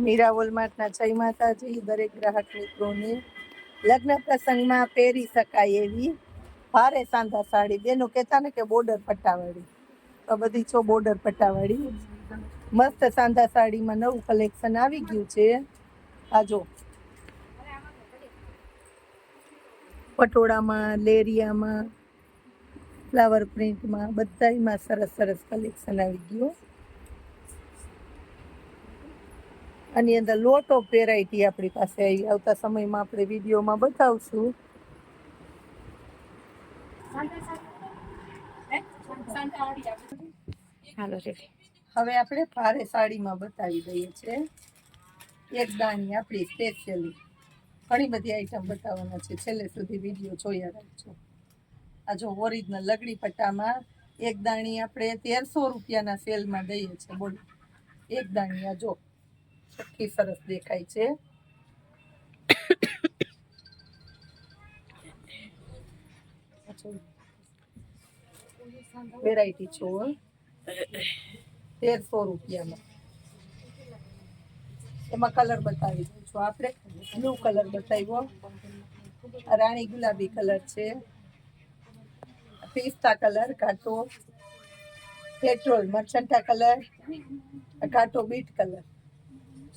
મીરા વોલમાર્ટના જય માતાજી, દરેક ગ્રાહક મિત્રોને લગ્ન પ્રસંગમાં પહેરી શકાય એવી ભારે સાંધા સાડી. બેનો કહેતા ને કે બોર્ડર પટ્ટાવાળી. તો બધી છો બોર્ડર પટ્ટાવાળી. મસ્ત સાંધા સાડીમાં નવું કલેક્શન આવી ગયું છે. આ જો. પટોળામાં, લેરિયામાં ફ્લાવર પ્રિન્ટમાં બધાયમાં સરસ સરસ કલેક્શન આવી ગયું. આની અંદર લોટ ઓફ વેરાયટી આપણી પાસે આવી. આવતા સમયમાં આપણે વિડીયોમાં બતાવશું. હવે આપણે ભારે સાડીમાં બતાવી દઈએ છીએ. એક દાણી આપણી સ્પેશિયલી ઘણી બધી આઈટમ બતાવવાના છે. છેલ્લે સુધી વીડિયો જોયા રાખજો. આ જો ઓરિજિનલ લગડી પટ્ટામાં એક દાણી આપણે તેરસો રૂપિયાના સેલમાં દઈએ છીએ. બોલો. એક દાણી આ જો. ચોખ્ખી સરસ દેખાય છે. વેરાયટી છો તેરસો રૂપિયામાં. એમાં કલર બતાવી દઉં છું. આપણે બ્લુ કલર બતાવ્યો. રાણી ગુલાબી કલર છે. પિસ્તા કલર, કાટો. પેટ્રોલ, મરચંટા કલર. કાટો બીટ કલર.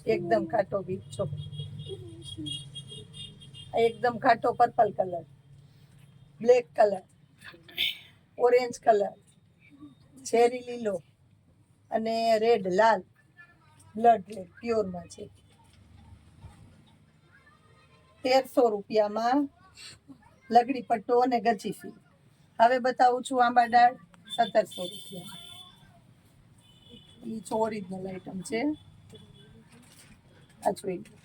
એકદમ ખાટો બીટ છો. એકદમ ખાટો purple colour black colour orange colour cherry લીલો અને રેડ લાલ બ્લડ રેડ પ્યોરમાં છે. તેરસો રૂપિયામાં લગડી પટ્ટો અને ગજી ફી હવે બતાવું છું આંબા ડાળ સત્તરસો રૂપિયા. એ ઓરિજિનલ આઈટમ છે. આ જોઈ લો.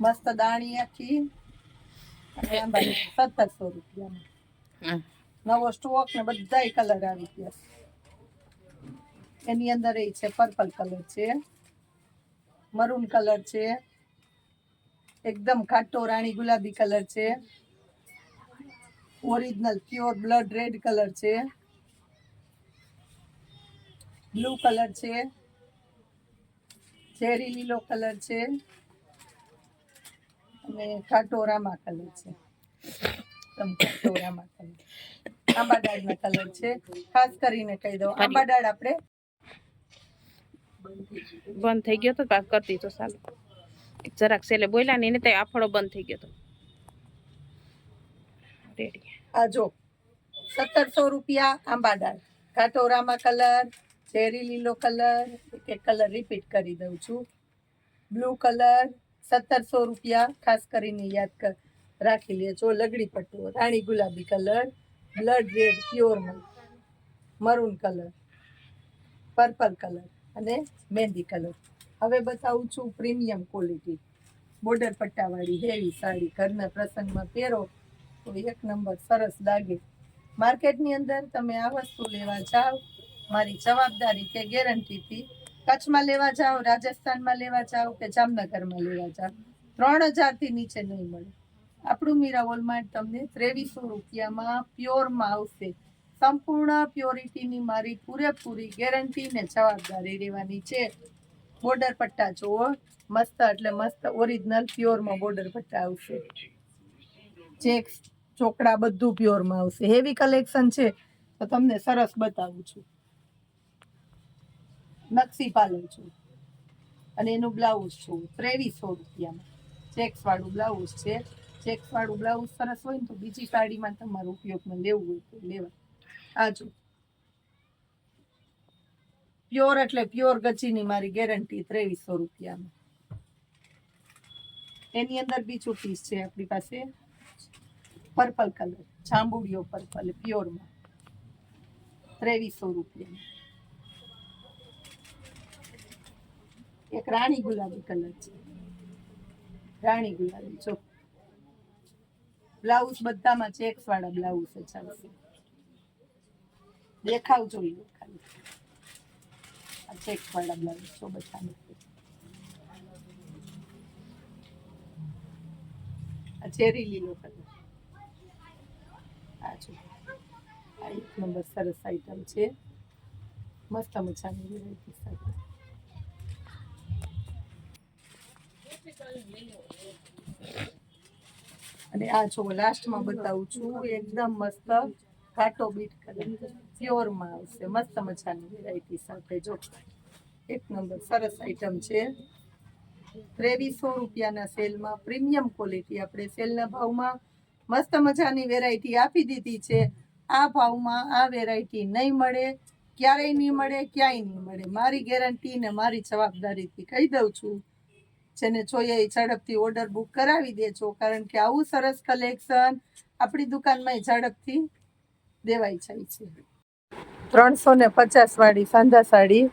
મસ્ત દાણી આખી. સત્તરસો રૂપિયામાં. નવો સ્ટોક ને બધા કલર આવી ગયા. એની અંદર એ છે પર્પલ કલર છે મરૂન કલર છે એકદમ ખાટો રાણી ગુલાબી કલર છે original pure blood red colour છે. બ્લુ કલર છે. ચેરી લીલો કલર છે. અને કટોરામાં કલર છે. કટોરામાં કલર આંબા કલર છે. ખાસ કરીને કહી દઉં આંબાડાળ આપણે બંધ થઈ ગયો તો કરતી તો સારું જરાક સેલે બોલ્યા ને એને તે આફળો બંધ થઈ ગયો તો. રેડી આ જો સત્તરસો રૂપિયા આંબાડાળ. કાટોરામાં કલર ચેરી લીલો કલર એક એક કલર રિપીટ કરી દઉં છું. બ્લુ કલર સત્તરસો રૂપિયા, ખાસ કરીને યાદ કર, રાખી લેજો. લગડી પટ્ટો, રાણી ગુલાબી કલર બ્લડ રેડ પ્યોરમાં મરૂન કલર પર્પલ કલર અને મહેંદી કલર હવે બતાવું છું પ્રીમિયમ ક્વોલિટી બોર્ડર પટ્ટાવાળી હેવી સાડી, ઘરના પ્રસંગમાં પહેરો તો એક નંબર સરસ લાગે. માર્કેટની અંદર તમે આ વસ્તુ લેવા જાઓ. મારી જવાબદારી કે ગેરંટીથી કચ્છમાં લેવા જાઓ, રાજસ્થાનમાં લેવા જાઓ કે જામનગરમાં લેવા જાઓ. ત્રણ હજારથી નીચે નહીં મળે. આપણું મીરા વોલમાર્ટ તમને ત્રેવીસો રૂપિયામાં પ્યોરમાં આવશે. સંપૂર્ણ પ્યોરિટીની મારી પૂરેપૂરી ગેરંટી ને જવાબદારી રહેવાની છે. બોર્ડર પટ્ટા જુઓ. મસ્ત એટલે મસ્ત ઓરિજિનલ પ્યોરમાં બોર્ડર પટ્ટા આવશે. ચેક્સ ચોકડા બધું પ્યોરમાં આવશે. હેવી કલેક્શન છે. તો તમને સરસ બતાવું છું. નકશી પાલવ છું. અને એનું બ્લાઉઝ છું. ત્રેવીસો રૂપિયામાં. ચેક્સ વાળું બ્લાઉઝ છે. ચેક્સ વાળું બ્લાઉઝ સરસ હોય ને તો બીજી સાડીમાં તમારો ઉપયોગમાં લેવું હોય તો લેવા આજુ પ્યોર એટલે પ્યોર ગચીની મારી ગેરંટી ત્રેવીસો રૂપિયામાં. એની અંદર બીજું પીસ છે આપણી પાસે. પર્પલ કલર જાંબુડિયો પર્પલ પ્યોરમાં ત્રેવીસો રૂપિયા એક રાણી ગુલાબી કલર છે. રાણી ગુલાબી, જો. બ્લાઉઝ બધામાં ચેક્સ વાળા બ્લાઉઝ છે ચાલશે દેખાવ જોઈએ ખાલી. આ ચેક્સ વાળા બ્લાઉઝ છો બધાને આ ચેરી લીલો કલર. આ જો. આ એક નંબર સરસ આઈટમ છે. મસ્ત મજાની વેરાયટી સાથે. અને આ જો લાસ્ટમાં બતાવું છું એકદમ મસ્ત ઘાટો બીટ કલર પ્યોરમાં આવશે, મસ્ત મજાની વેરાયટી સાથે જો. એક નંબર, સરસ આઈટમ છે. ત્રેવીસો રૂપિયાના સેલમાં પ્રીમિયમ ક્વોલિટી આપણે સેલના ભાવમાં મસ્ત મજાની વેરાયટી આપી દીધી છે. આ ભાવમાં આ વેરાયટી નહીં મળે, ક્યારેય નહીં મળે, ક્યાંય નહીં મળે. મારી ગેરંટી ને મારી જવાબદારીથી કહી દઉં છું. જેને જોઈએ એ ઝડપથી ઓર્ડર બુક કરાવી દેજો કારણ કે આવું સરસ કલેક્શન આપણી દુકાનમાં ઝડપથી દેવાઈ જાય છે. ત્રણસો ને પચાસ વાળી સાંધા સાડી.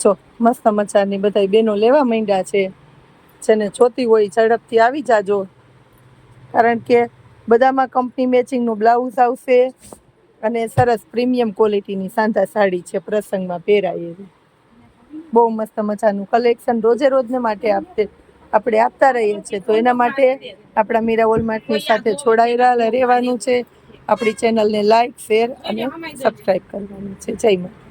જો, મસ્ત મજાની બધા બેનો લેવા માંડ્યા છે. જેને જોતી હોય ઝડપથી આવી જાજો. કારણ કે બધામાં કંપની મેચિંગનું બ્લાઉઝ આવશે અને સરસ પ્રીમિયમ ક્વોલિટીની સાંધા સાડી છે પ્રસંગમાં પહેરાય એવી. બહુ મસ્ત મજાનું કલેક્શન રોજે રોજને માટે આપતે, આપણે આપતા રહીએ છીએ. તો એના માટે આપણા મીરા ઓલમાર્ટની સાથે જોડાયેલા રહેવાનું છે. આપણી ચેનલને લાઈક શેર અને સબસ્ક્રાઈબ કરવાની છે. જય માતા